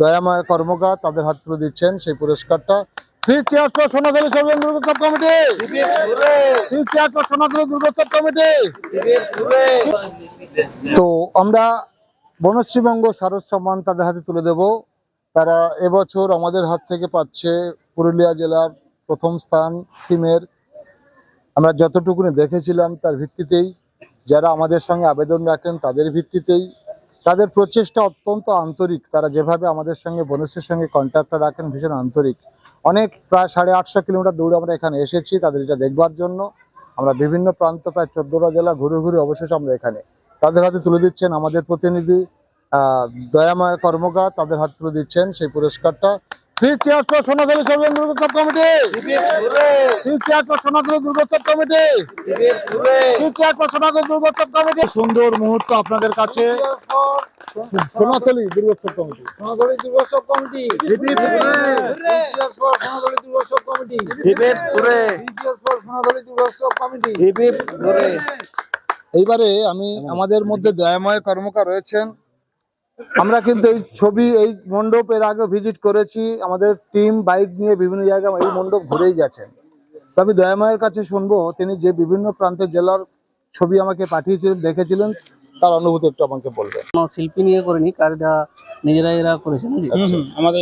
দয়াময় কর্মকার তাদের হাত তুলে দিচ্ছেন সেই পুরস্কারটা। Three cheers for Sonakhali Sarbajan Durgotsav committee three cheers for Sonakhali Durgotsav committee তো আমরা বনশ্রীবঙ্গ শারদ সম্মান তাদের হাতে তুলে দেব। তারা এবছর আমাদের হাত থেকে পাচ্ছে পুরুলিয়া জেলার প্রথম স্থান, থিমের। আমরা যতটুকুনি দেখেছিলাম তার ভিত্তিতেই, যারা আমাদের সঙ্গে আবেদন রাখেন তাদের ভিত্তিতেই তাদের প্রচেষ্টা অত্যন্ত আন্তরিক। তারা যেভাবে আমাদের সঙ্গে বোনাসের সঙ্গে কন্ট্যাক্টটা রাখেন, ভীষণ আন্তরিক। অনেক প্রায় সাড়ে আটশো কিলোমিটার দূরে আমরা এখানে এসেছি, তাদের এটা দেখবার জন্য। আমরা বিভিন্ন প্রান্ত, প্রায় চোদ্দটা জেলা ঘুরে ঘুরে অবশেষে আমরা এখানে। তাদের হাতে তুলে দিচ্ছেন আমাদের প্রতিনিধি দয়াময় কর্মকার, তাদের হাতে তুলে দিচ্ছেন সেই পুরস্কারটা। Three cheers for Sonakhali Sarbajan Durgotsav committee. Three cheers for Sonakhali Durgotsav committee. Three cheers for Sonakhali Durgotsav committee সুন্দর মুহূর্ত আপনাদের কাছে। সোনাখালী দুর্গোৎসব কমিটি। সোনাদড়ি দুর্গোৎসব কমিটি। ইতিহাস দুর্গোৎসব কমিটি। ইতিহাস দুর্গোৎসব কমিটি। এইবারে আমি আমাদের মধ্যে দয়াময় কর্মকার রয়েছেন। আমরা কিন্তু এই ছবি এই মণ্ডপ এর আগে ভিজিট করেছি। আমাদের টিম বাইক নিয়ে বিভিন্ন জায়গায় এই মণ্ডপ ঘুরেই গেছেন। তো আমি দয়াময়ের কাছে শুনব তিনি যে বিভিন্ন প্রান্তের জেলার ছবি আমাকে পাঠিয়েছিলেন দেখেছিলেন তার অনুভূতি একটু আমাকে বলবেন। কোনো শিল্পী নিয়ে করেনি কারটা নিজেরা এরা আচ্ছা। আমাদের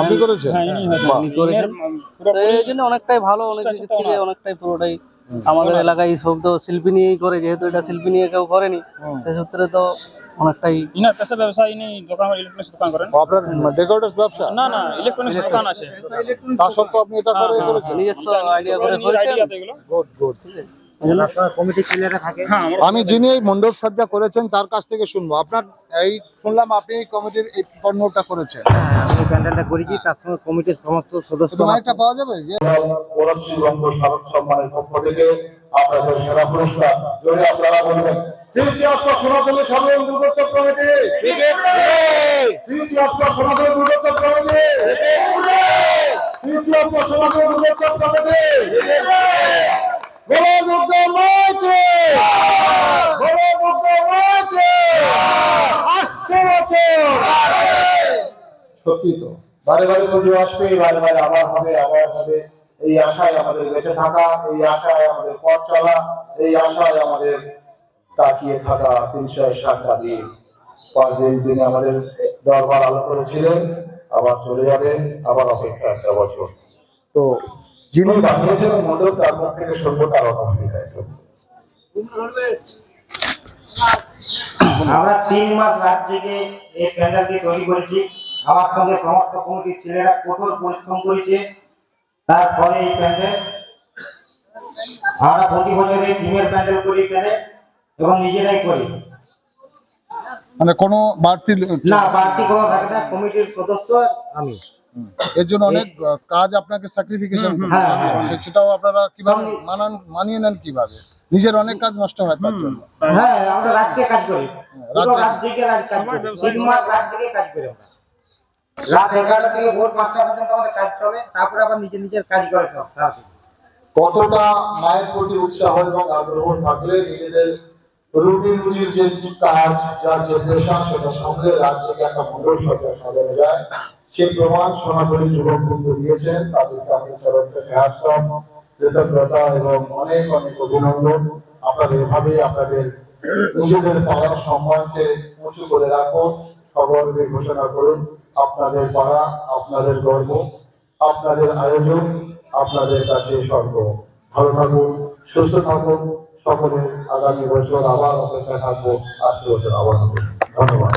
আপনি করেছেন? হ্যাঁ। উনি করেছেন। জন্য অনেকটাই ভালো অনেক অনেকটাই পুরোটাই আমাদের এলাকায় সব তো শিল্পী নিয়েই করে যেহেতু এটা শিল্পী নিয়ে কেউ করেনি। সে সূত্রে তো অনেকটাই না পেশা ব্যবসায়ী ইনি দোকান ইলেকট্রনিক্স দোকান করেন। আপনার ডেকোরেটরস ব্যবসা? না না ইলেকট্রনিক্স দোকান আছে। তা সত্ত্বেও আপনি এটা করে হ্যাঁ, করেছেন? নিজস্ব আইডিয়া করে করেছেন? গুড গুড হ্যাঁ আমরা আমি যিনি এই মণ্ডপ সজ্জা করেছেন তার কাছ থেকে শুনব। আপনার এই শুনলাম আপনি এই কমিটির এই পণ্যটা করেছেন। আমি প্যান্ডেলটা করেছি তার সঙ্গে কমিটির সমস্ত সদস্য একটু পাওয়া যাবে? যে পশ্চিমবঙ্গ শারদ সম্মানের পক্ষ থেকে আপনাদের সেরা পুরস্কার। জোরে আপনারা বলবেন শ্রী চিয়াপ্পা সনাতনী সর্বজন দুর্গোৎসব কমিটি। শ্রী চিয়াপ্পা সনাতনী দুর্গোৎসব কমিটি। শ্রী চিয়াপ্পা সনাতনী দুর্গোৎসব কমিটি। বলো দুর্গা মাকে বলো দুর্গা মাকে আসছে বছর। সত্যি তো। বারে বারে পুজো আসবে, বারে বারে আবার হবে আবার হবে। এই আশায় আমাদের বেঁচে থাকা, এই আশায় আমাদের পথ চলা, এই আশায় আমাদের তাকিয়ে থাকা তিনশো ষাটটা দিন পাঁচ দিন তিনি আমাদের দরবার আলো করেছিলেন, আবার চলে যাবেন, আবার অপেক্ষা একটা বছর। তো যিনি বানিয়েছেন মণ্ডপ তার মুখ থেকে শুনব তার আমরা তিন মাস রাত জেগে এই প্যান্ডেলটি তৈরি করেছি। আমার সঙ্গে সমস্ত কমিটির ছেলেরা কঠোর পরিশ্রম করেছে। তারপরে এই প্যান্ডেল আমরা প্রতি বছর এই টিমের প্যান্ডেল করি এখানে এবং নিজেরাই করি। মানে কোনো বাড়তি না বাড়তি কোনো থাকে না কমিটির সদস্য আর আমি। এর জন্য অনেক কাজ আপনাকে স্যাক্রিফিকেশন হ্যাঁ, হ্যাঁ। সেটাও আপনারা কীভাবে মানান মানিয়ে নেন কীভাবে? নিজের অনেক কাজ নষ্ট হয় তার জন্য। হ্যাঁ। আমরা রাত্রে কাজ করি। রাত রাত জেগে কাজ। করি। তিন মাস রাত জেগে কাজ করি আমরা। রাত এগারোটা থেকে ভোর পাঁচটা পর্যন্ত আমাদের কাজ চলে তারপরে আবার নিজের নিজের কাজ করে সব সারাদিন। কতটা মায়ের প্রতি উৎসাহ এবং আগ্রহ থাকলে নিজেদের রুটি রুজির যে কাজ যার যে পেশা সেটা সামলে রাজ্যকে একটা মন্ডল সরকার সাজানো যায়। সে প্রমাণ সনাতনী যুবক দিয়েছেন তাদেরকে আমি তরফ থেকে আশ্রম কৃতজ্ঞতা এবং অনেক অনেক অভিনন্দন। আপনাদের এভাবে আপনাদের নিজেদের পাড়ার সম্মানকে উঁচু করে রাখুন। সগর্বে ঘোষণা করুন, আপনাদের পাড়া, আপনাদের গর্ব, আপনাদের আয়োজন, আপনাদের কাছে স্বর্গ ভালো থাকুন, সুস্থ থাকুন সকলের আগামী বছর আবার অপেক্ষা থাকব। আসছে বছর আবার ধন্যবাদ।